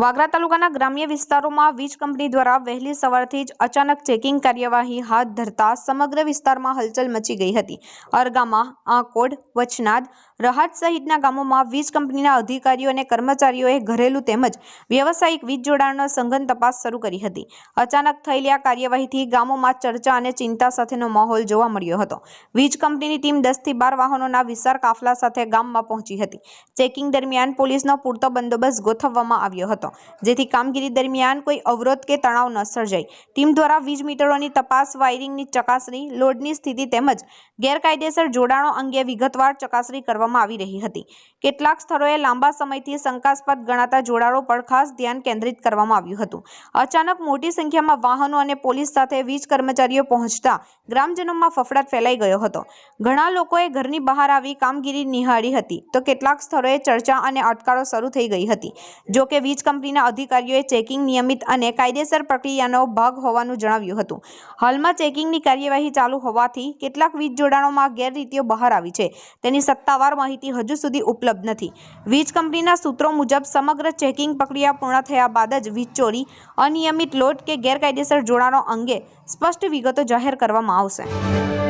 વાગરા તાલુકાના ગ્રામ્ય વિસ્તારોમાં વીજ કંપની દ્વારા વહેલી સવારથી જ અચાનક ચેકિંગ કાર્યવાહી હાથ ધરતા સમગ્ર વિસ્તારમાં હલચલ મચી ગઈ હતી. અરગામા આંકોડ, વચનાદ રહાટ સહિતના ગામોમાં વીજ કંપનીના અધિકારીઓ અને કર્મચારીઓએ ઘરેલું તેમજ વ્યવસાયિક વીજ જોડાણનો સંઘન તપાસ શરૂ કરી હતી. અચાનક થયેલી આ કાર્યવાહીથી ગામોમાં ચર્ચા અને ચિંતા સાથેનો માહોલ જોવા મળ્યો હતો. વીજ કંપનીની ટીમ દસથી બાર વાહનોના વિશાળ કાફલા સાથે ગામમાં પહોંચી હતી. ચેકિંગ દરમિયાન પોલીસનો પૂરતો બંદોબસ્ત ગોઠવવામાં આવ્યો હતો. જેથી કામગીરી દરમિયાન કોઈ અવરોધ કે તણાવ ન સર્જાય. ટીમ દ્વારા વીજ મીટરોની તપાસ, વાયરિંગની ચકાસણી, લોડની સ્થિતિ તેમજ ગેરકાયદેસર જોડાણો અંગે વિગતવાર ચકાસણી કરવામાં આવી રહી હતી. કેટલાક સ્થળોએ લાંબા સમયથી શંકાસ્પદ ગણાતા જોડાણો પર ખાસ ધ્યાન કેન્દ્રિત કરવામાં આવ્યું હતું. અચાનક મોટી સંખ્યામાં વાહનો અને પોલીસ સાથે વીજ કર્મચારીઓ પહોંચતા ગ્રામજનોમાં ફફડાટ ફેલાઈ ગયો હતો. ઘણા લોકોએ ઘરની બહાર આવી કામગીરી નિહાળી હતી. તો કેટલાક સ્થળોએ ચર્ચા અને અટકાળો શરૂ થઈ ગઈ હતી. જો કે વીજ કંપનીના અધિકારીઓએ ચેકિંગ નિયમિત અને કાયદેસર પ્રક્રિયાનો ભાગ હોવાનું જણાવ્યું હતું. હાલમાં ચેકિંગની કાર્યવાહી ચાલુ હોવાથી કેટલાક વીજ જોડાણોમાં ગેરરીતિઓ બહાર આવી છે. તેની સત્તાવાર માહિતી હજુ સુધી ઉપલબ્ધ નથી. વીજ કંપનીના સૂત્રો મુજબ સમગ્ર ચેકિંગ પ્રક્રિયા પૂર્ણ થયા બાદ જ વીજ ચોરી, અનિયમિત લોટ કે ગેરકાયદેસર જોડાણો અંગે સ્પષ્ટ વિગતો જાહેર કરવામાં આવશે.